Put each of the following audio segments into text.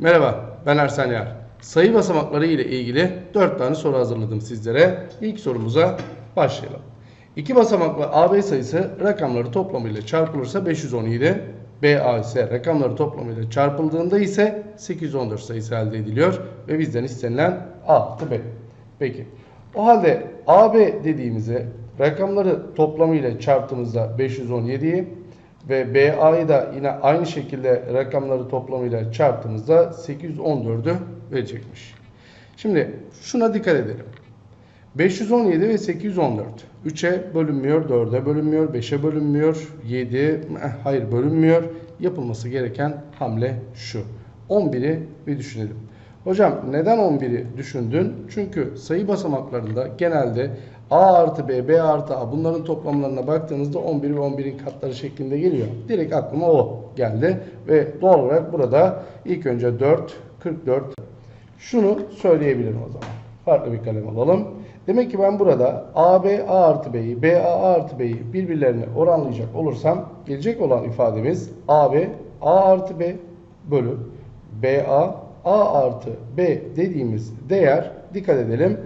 Merhaba, ben Ersen Yar. Sayı basamakları ile ilgili 4 tane soru hazırladım sizlere. İlk sorumuza başlayalım. İki basamaklı AB sayısı rakamları toplamıyla çarpılırsa 517, BA ise rakamları toplamıyla çarpıldığında ise 814 sayısı elde ediliyor ve bizden istenilen A B. Peki, o halde AB dediğimize rakamları toplamıyla çarptığımızda 517'yi ve BA'yı da yine aynı şekilde rakamları toplamıyla çarptığımızda 814'ü verecekmiş. Şimdi şuna dikkat edelim. 517 ve 814. 3'e bölünmüyor, 4'e bölünmüyor, 5'e bölünmüyor, 7, eh, hayır bölünmüyor. Yapılması gereken hamle şu. 11'i bir düşünelim. Hocam neden 11'i düşündün? Çünkü sayı basamaklarında genelde A artı B, B artı A bunların toplamlarına baktığınızda 11 ve 11'in katları şeklinde geliyor. Direkt aklıma o geldi. Ve doğal olarak burada ilk önce 4, 44. Şunu söyleyebilirim o zaman. Farklı bir kalem alalım. Demek ki ben burada AB A artı B'yi, BA artı B'yi birbirlerine oranlayacak olursam gelecek olan ifademiz AB A artı B bölü BA A artı B dediğimiz değer dikkat edelim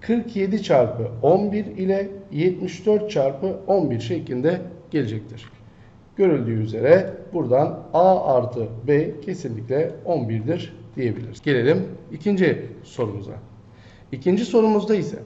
47 çarpı 11 ile 74 çarpı 11 şeklinde gelecektir. Görüldüğü üzere buradan A artı B kesinlikle 11'dir diyebiliriz. Gelelim ikinci sorumuza. İkinci sorumuzda ise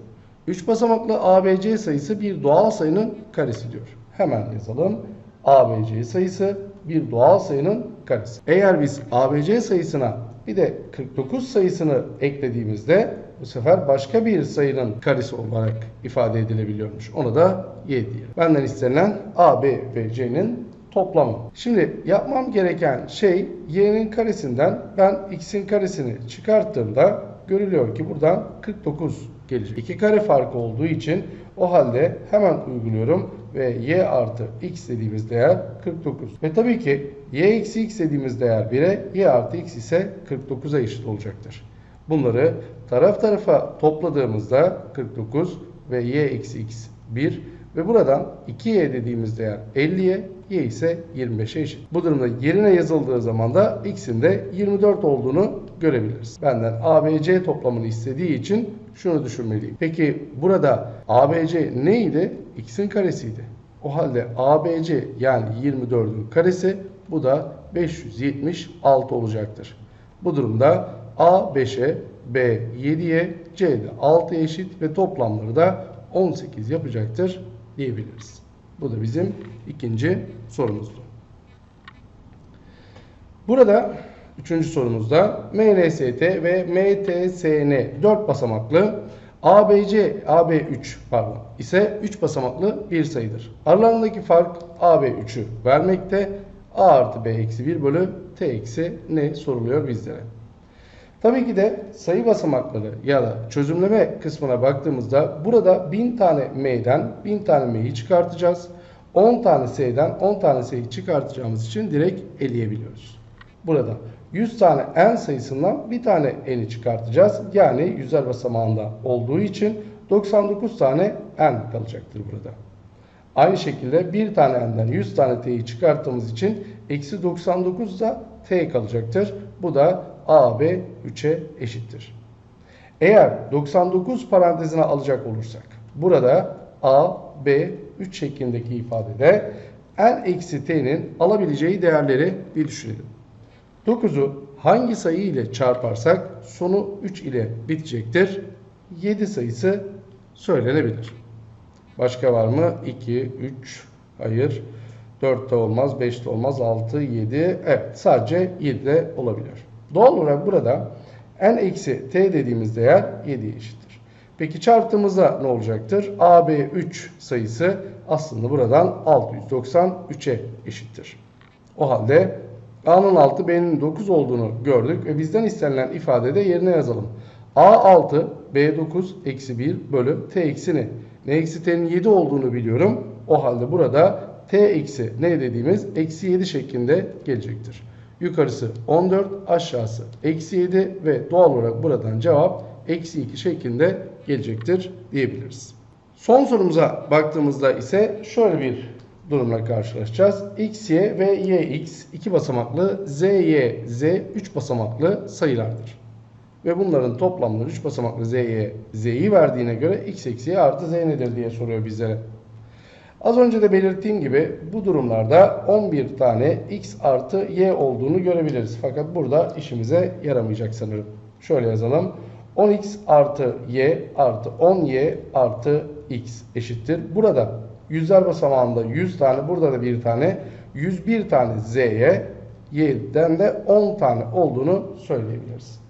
3 basamaklı ABC sayısı bir doğal sayının karesi diyor. Hemen yazalım. ABC sayısı bir doğal sayının karesi. Eğer biz ABC sayısına bir de 49 sayısını eklediğimizde bu sefer başka bir sayının karesi olarak ifade edilebiliyormuş. Onu da y diyelim. Benden istenilen A, B ve C'nin toplamı. Şimdi yapmam gereken şey y'nin karesinden ben x'in karesini çıkarttığımda görülüyor ki buradan 49 gelecek. İki kare farkı olduğu için o halde hemen uyguluyorum ve y artı x dediğimiz değer 49. Ve tabii ki y eksi x dediğimiz değer 1'e y artı x ise 49'a eşit olacaktır. Bunları taraf tarafa topladığımızda 49 ve y eksi x 1 ve buradan 2y dediğimiz değer 50'ye y ise 25'e eşit. Bu durumda yerine yazıldığı zaman da x'in de 24 olduğunu görebiliriz. Benden ABC toplamını istediği için şunu düşünmeliyim. Peki burada ABC neydi? x'in karesiydi. O halde ABC yani 24'ün karesi bu da 576 olacaktır. Bu durumda A 5'e, B 7'ye, C de 6'ya eşit ve toplamları da 18 yapacaktır diyebiliriz. Bu da bizim ikinci sorumuzdu. Burada üçüncü sorumuzda MNST ve MTSN 4 basamaklı ABC, AB3 pardon ise 3 basamaklı bir sayıdır. Aralarındaki fark AB3'ü vermekte. A artı B eksi 1 bölü T eksi ne soruluyor bizlere. Tabii ki de sayı basamakları ya da çözümleme kısmına baktığımızda burada 1000 tane M'den 1000 tane M'yi çıkartacağız. 10 tane S'den 10 tane S'yi çıkartacağımız için direkt eleyebiliyoruz. Burada 100 tane N sayısından bir tane N'i çıkartacağız. Yani yüzer basamağında olduğu için 99 tane N kalacaktır burada. Aynı şekilde bir tane N'den 100 tane T'yi çıkarttığımız için eksi 99 da T kalacaktır. Bu da AB 3'e eşittir. Eğer 99 parantezine alacak olursak burada A, B, 3 şeklindeki ifadede n eksi t'nin alabileceği değerleri bir düşünelim. 9'u hangi sayı ile çarparsak sonu 3 ile bitecektir. 7 sayısı söylenebilir. Başka var mı? 2, 3, hayır. 4 de olmaz, 5 de olmaz, 6, 7. Evet sadece 7 de olabilir. Doğal olarak burada n eksi t dediğimiz değer 7'ye eşittir. Peki çarptığımızda ne olacaktır? AB3 sayısı aslında buradan 693'e eşittir. O halde A'nın 6 B'nin 9 olduğunu gördük ve bizden istenilen ifadede yerine yazalım. A6 B9 eksi 1 bölü T eksi ne? Ne eksi T'nin 7 olduğunu biliyorum. O halde burada T eksi ne dediğimiz eksi 7 şeklinde gelecektir. Yukarısı 14, aşağısı eksi 7 ve doğal olarak buradan cevap eksi 2 şeklinde gelecektir diyebiliriz. Son sorumuza baktığımızda ise şöyle bir durumla karşılaşacağız. x, y ve y, x iki basamaklı, z, y, z üç basamaklı sayılardır. Ve bunların toplamları 3 basamaklı z'ye z'yi verdiğine göre x eksi y artı z nedir diye soruyor bizlere. Az önce de belirttiğim gibi bu durumlarda 11 tane x artı y olduğunu görebiliriz. Fakat burada işimize yaramayacak sanırım. Şöyle yazalım. 10x artı y artı 10y artı x eşittir. Burada yüzler basamağında 100 tane, burada da bir tane 101 tane z'ye y'den de 10 tane olduğunu söyleyebiliriz.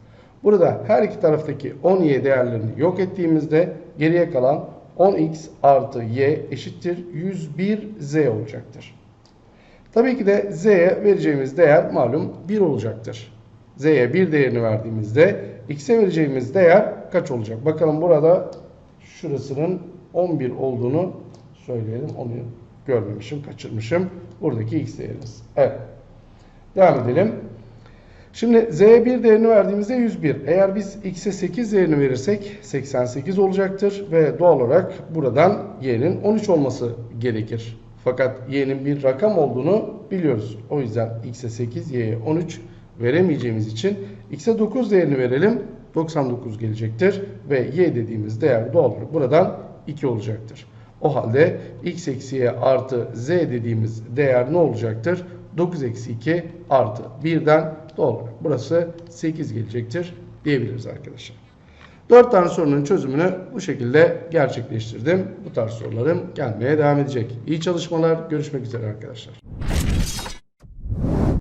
Burada her iki taraftaki 10y değerlerini yok ettiğimizde geriye kalan 10x artı y eşittir 101z olacaktır. Tabii ki de z'ye vereceğimiz değer malum 1 olacaktır. z'ye 1 değerini verdiğimizde x'e vereceğimiz değer kaç olacak? Bakalım burada şurasının 11 olduğunu söyleyelim. Onu görmemişim, kaçırmışım. Buradaki x değerimiz. Evet. Devam edelim. Şimdi z'ye 1 değerini verdiğimizde 101. Eğer biz x'e 8 değerini verirsek 88 olacaktır ve doğal olarak buradan y'nin 13 olması gerekir. Fakat y'nin bir rakam olduğunu biliyoruz. O yüzden x'e 8, y'ye 13 veremeyeceğimiz için x'e 9 değerini verelim. 99 gelecektir ve y dediğimiz değer doğal olarak buradan 2 olacaktır. O halde x eksi y artı z dediğimiz değer ne olacaktır? 9 eksi 2 artı 1'den doğal olarak burası 8 gelecektir diyebiliriz arkadaşlar. 4 tane sorunun çözümünü bu şekilde gerçekleştirdim. Bu tarz sorularım gelmeye devam edecek. İyi çalışmalar. Görüşmek üzere arkadaşlar.